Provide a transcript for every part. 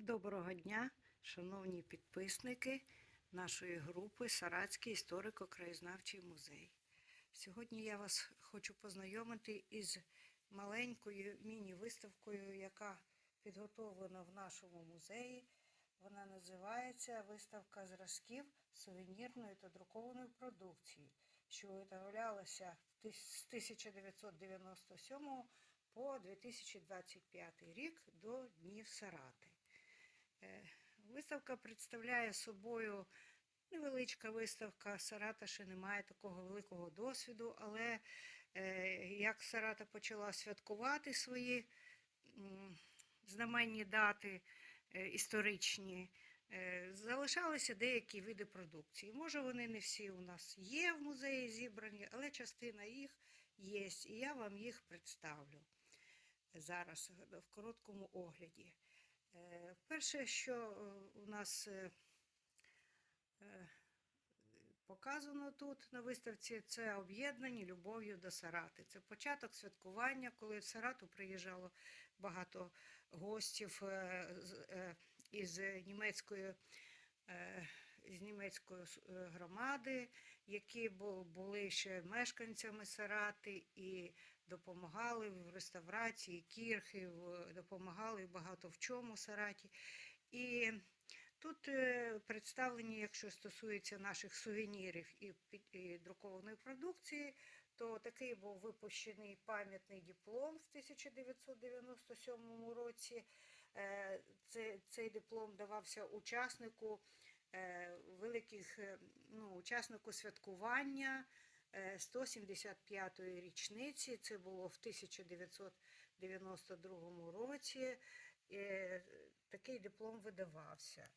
Доброго дня, шановні підписники нашої групи Саратський історико-краєзнавчий музей. Сьогодні я вас хочу познайомити із маленькою міні-виставкою, яка підготовлена в нашому музеї. Вона називається Виставка зразків сувенірної та друкованої продукції, що виготовлялася з 1997 по 2025 рік до Днів Сарати. Е, Виставка представляє собою невеличка виставка. Сарата ще не має такого великого досвіду, але е, як Сарата почала святкувати свої знаменні дати е, історичні, залишалися деякі види продукції. Може, вони не всі у нас є в музеї зібрані, але частина їх є, і я вам їх представлю зараз в короткому огляді. Е, Перше, що е, у нас е, показано тут на виставці, це об'єднані любов'ю до Сарати. Це початок святкування, коли в Сарату приїжджало багато гостів із німецької. З німецької громади, які бу- були ще мешканцями Сарати і допомагали в реставрації кірхи, допомагали багато в чому Сараті. І тут е, представлені, якщо стосується наших сувенірів і, друкованої продукції, то такий був випущений пам'ятний диплом в 1997 році. Е, Це, цей диплом давався учаснику е, великих, ну, учаснику святкування 175-ї річниці. Це було в 1992 році. Е, Такий диплом видавався.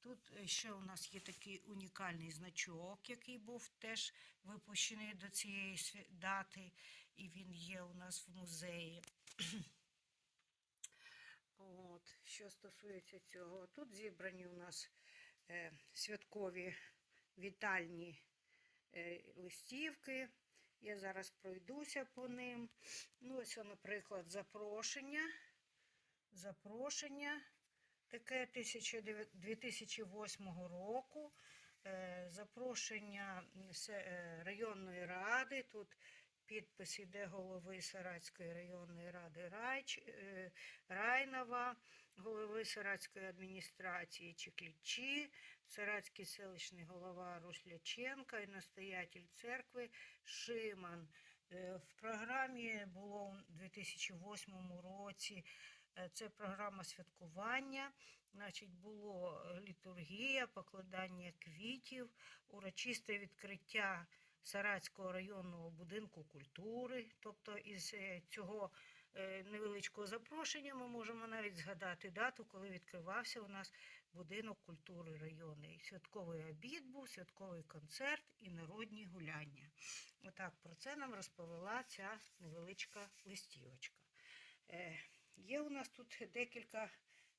Тут е, ще у нас є такий унікальний значок, який був теж випущений до цієї дати, і він є у нас в музеї. От, що стосується цього, тут зібрані у нас е, святкові вітальні е, листівки. Я зараз пройдуся по ним. Ну, ось, наприклад, запрошення. Запрошення таке 1900 2008 року. Е, Запрошення е, районної ради. Тут підпис іде голови Саратської районної ради Райч, е, Райнова, голови Саратської адміністрації Чеклічі, Саратський селищний голова Рушляченка і настоятель церкви Шиман. Е, В програмі було у 2008 році. е, Це програма святкування. Значить, було літургія, покладання квітів, урочисте відкриття Саратського районного будинку культури. Тобто із е, цього е, невеличкого запрошення ми можемо навіть згадати дату, коли відкривався у нас будинок культури районний. Святковий обід був, святковий концерт і народні гуляння. Отак про це нам розповіла ця невеличка листівочка. Е, Є у нас тут декілька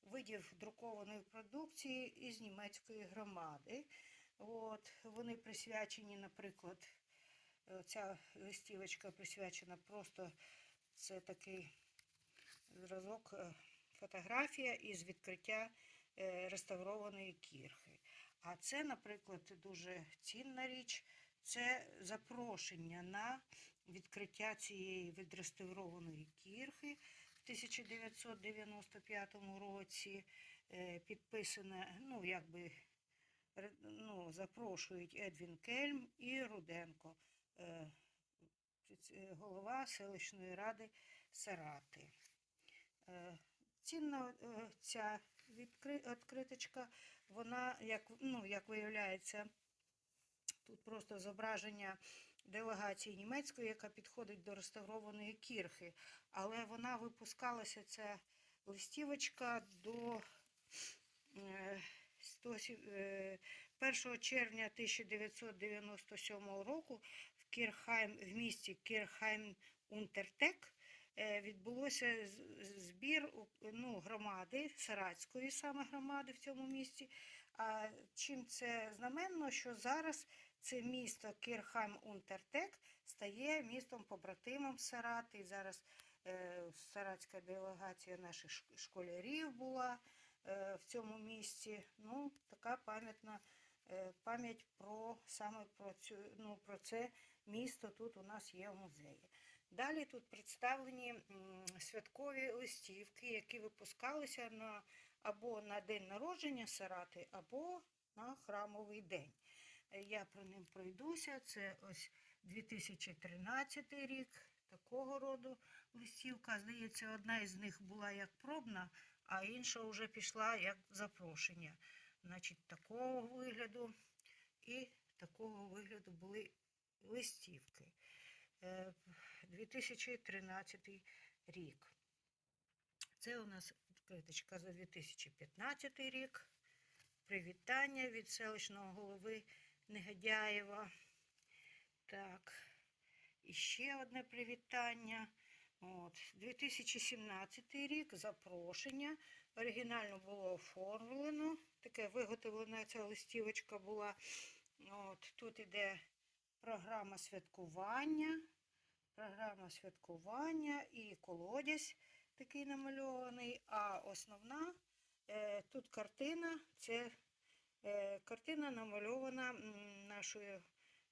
видів друкованої продукції із німецької громади. От, вони присвячені, наприклад, ця листівочка присвячена просто це такий зразок, е, фотографія із відкриття е, реставрованої кірхи. А це, наприклад, дуже цінна річ. Це запрошення на відкриття цієї відреставрованої кірхи в 1995 році. Е, Підписане, ну, якби ну, запрошують Едвін Кельм і Руденко, е, голова селищної ради Сарати. Е, Цінна е, ця відкриточка, вона, як, ну, як виявляється, тут просто зображення делегації німецької, яка підходить до реставрованої кірхи. Але вона випускалася, ця листівочка, до е, 100 сі- е, 1 червня 1997 року в Кірхайм, в місті Кірхайм Унтертек е, відбулося збір ну, громади, Саратської саме громади в цьому місті. А чим це знаменно, що зараз це місто Кірхайм Унтертек стає містом побратимом Сарати. Зараз е, саратська делегація наших школярів була е, в цьому місці. Ну, така пам'ятна е, пам'ять про саме про цю ну, про це місто тут у нас є в музеї. Далі тут представлені святкові листівки, які випускалися на або на день народження Сарати, або на храмовий день. Е, Я про ним пройдуся. Це ось 2013 рік, такого роду листівка. Здається, одна із них була як пробна, а інша вже пішла як запрошення. Значить, такого вигляду і такого вигляду були листівки. Е, 2013 рік. Це у нас критичка за 2015 рік. Привітання від селищного голови Негодяєва. Так, і ще одне привітання. От, 2017 рік запрошення. Оригінально було оформлено. Таке виготовлена ця листівочка була. От, тут іде програма святкування. Програма святкування і колодязь такий намальований. А основна е, тут картина це е, картина намальована нашою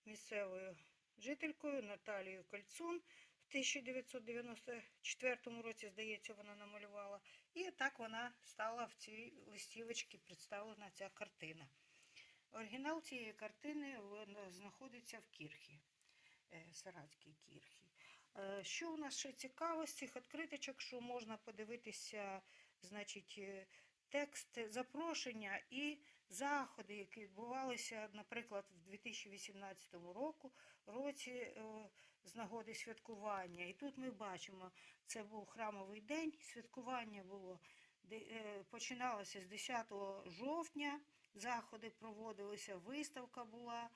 місцевою жителькою Наталією Кольцун. В 1994 році, здається, вона намалювала. І так вона стала в цій листівочці представлена ця картина. Оригінал цієї картини знаходиться в Кірхі, е, Саратській Кірхі. Е, Що у нас ще цікаво з цих відкриточок, що можна подивитися, значить, е, текст запрошення і заходи, які відбувалися, наприклад, в 2018 року, році е, з нагоди святкування. І тут ми бачимо, це був храмовий день, святкування було е, починалося з 10 жовтня, заходи проводилися, виставка була.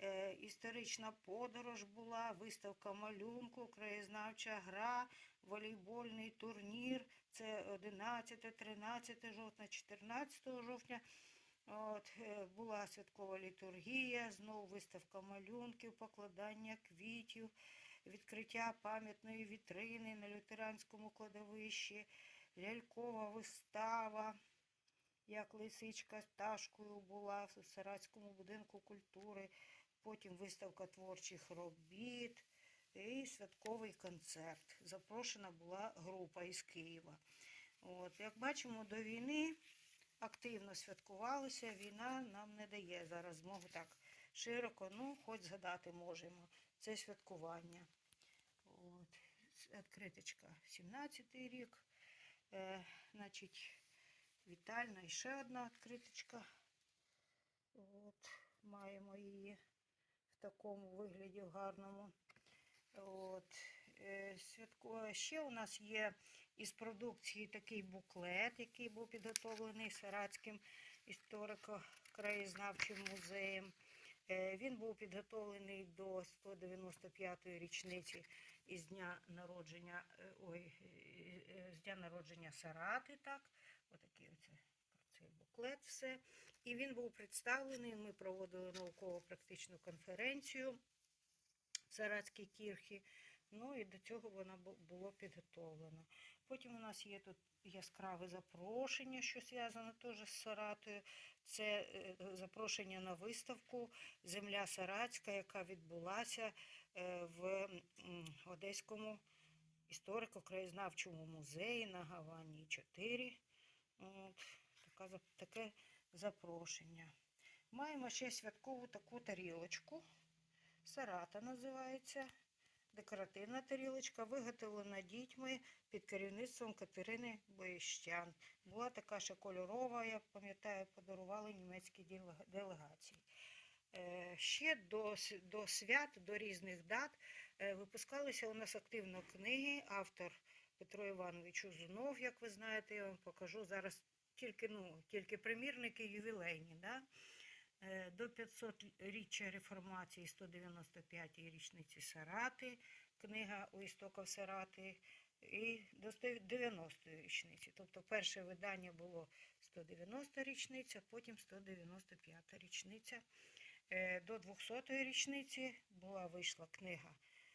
Е, історична подорож була, виставка малюнку, краєзнавча гра, волейбольний турнір. Це 11, 13 жовтня, 14 жовтня. От, е, була святкова літургія, знову виставка малюнків, покладання квітів, відкриття пам'ятної вітрини на лютеранському кладовищі, лялькова вистава, як лисичка з пташкою була в Саратському будинку культури, потім виставка творчих робіт і святковий концерт. Запрошена була група із Києва. От, як бачимо, до війни активно святкувалося, війна нам не дає зараз змогу так широко, ну, хоч згадати можемо. Це святкування. От, відкриточка 17 рік. Е, значить, вітальна і ще одна відкриточка. От, маємо її в такому вигляді гарному. От, святко... Ще у нас є із продукції такий буклет, який був підготовлений Саратським історико-краєзнавчим музеєм. Е, Він був підготовлений до 195-ї річниці із дня народження, е, ой, е, е, з дня народження Сарати, так, отакий оце цей буклет все. І він був представлений. Ми проводили науково-практичну конференцію в Саратській кірхі. Ну і до цього вона бу- було підготовлено. Потім у нас є тут яскраве запрошення, що зв'язано теж з Саратою. Це е, запрошення на виставку Земля Саратська, яка відбулася е, в Одеському історико-краєзнавчому музеї на Гавані 4. От, така, таке запрошення. Маємо ще святкову таку тарілочку. Сарата називається. Декоративна тарілочка, виготовлена дітьми під керівництвом Катерини Боїщан. Була така ще кольорова, я пам'ятаю, подарували німецькі делегації. Е, Ще до, до свят, до різних дат е, випускалися у нас активно книги. Автор Петро Іванович Узунов, як ви знаєте, я вам покажу зараз тільки, ну, тільки примірники ювілейні. Да? Е, До 500-річчя реформації 195-ї річниці Сарати, книга у істоках Сарати, і до 90-ї річниці. Тобто перше видання було 190 річниця, потім 195-та річниця. Е, До 200-ї річниці була вийшла книга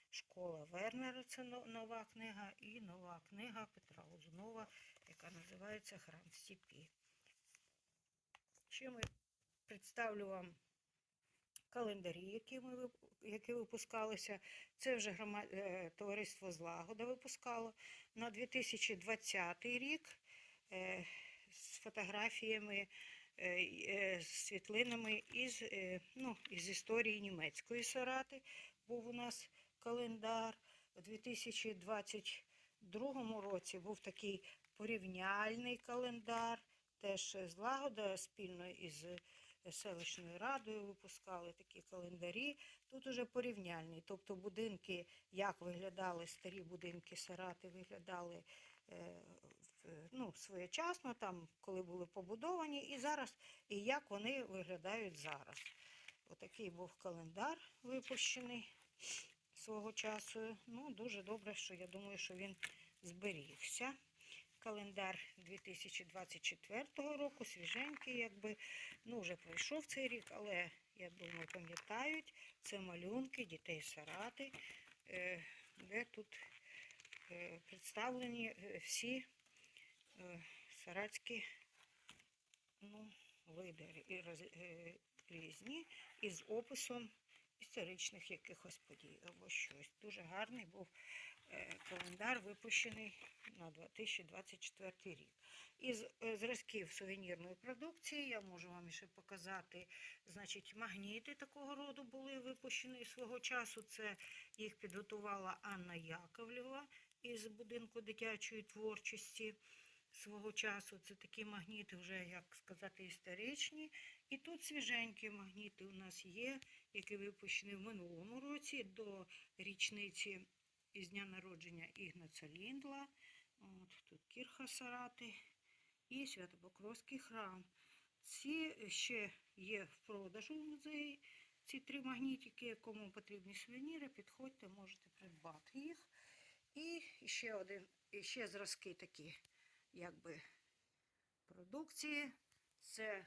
Школа Вернера, це нова книга, і нова книга Петра Лузунова, яка називається Храм в степі. Ми представлю вам календарі, які ми які випускалися. Це вже грома... е, товариство Злагода випускало на 2020 рік е, з фотографіями, е, з світлинами із, ну, із історії німецької Сарати. Був у нас календар. У 2022 році був такий порівняльний календар. Теж злагода спільно із селищною радою випускали такі календарі. Тут уже порівняльний, тобто будинки, як виглядали старі будинки Сарати, виглядали е, ну, своєчасно, там, коли були побудовані, і зараз, і як вони виглядають зараз. Отакий був календар випущений свого часу. Ну, дуже добре, що я думаю, що він зберігся. Календар 2024 року, свіженький, якби, ну, вже пройшов цей рік, але, я думаю, пам'ятають, це малюнки дітей Сарати, е, де тут е, представлені е, всі саратські ну, види різні, із описом історичних якихось подій або щось. Дуже гарний був календар, випущений на 2024 рік. Із е, зразків сувенірної продукції я можу вам ще показати. Значить, магніти такого роду були випущені свого часу. Це їх підготувала Анна Яковлєва із будинку дитячої творчості свого часу. Це такі магніти, вже, як сказати, історичні. І тут свіженькі магніти у нас є, які випущені в минулому році до річниці із дня народження Ігнаця Ліндла. От, тут Кірха Сарати і Святопокровський храм. Ці ще є в продажу в музеї. Ці три магнітики, кому потрібні сувеніри, підходьте, можете придбати їх. І ще один, і ще зразки такі, якби продукції. Це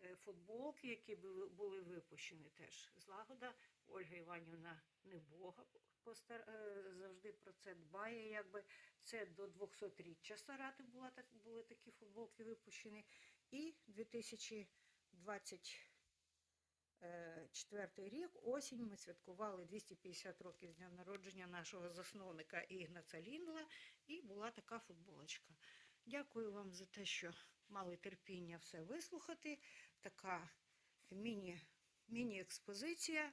е, футболки, які були, випущені теж злагода. Ольга Іванівна Небога постар, е, завжди про це дбає. Якби. Це до 200-річчя Сарати була, так, були такі футболки випущені. І 2024 рік, осінь, ми святкували 250 років з дня народження нашого засновника Ігнаця Ліндла, і була така футболочка. Дякую вам за те, що мали терпіння все вислухати. Така міні, міні-експозиція, е,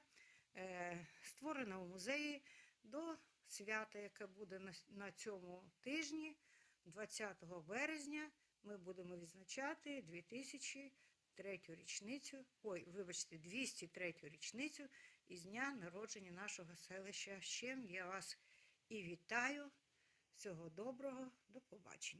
створена в музеї до свята, яке буде на цьому тижні, 20 березня. Ми будемо відзначати 2003 річницю, ой, вибачте, 203 річницю із дня народження нашого селища. З чим я вас і вітаю. Всього доброго, до побачення.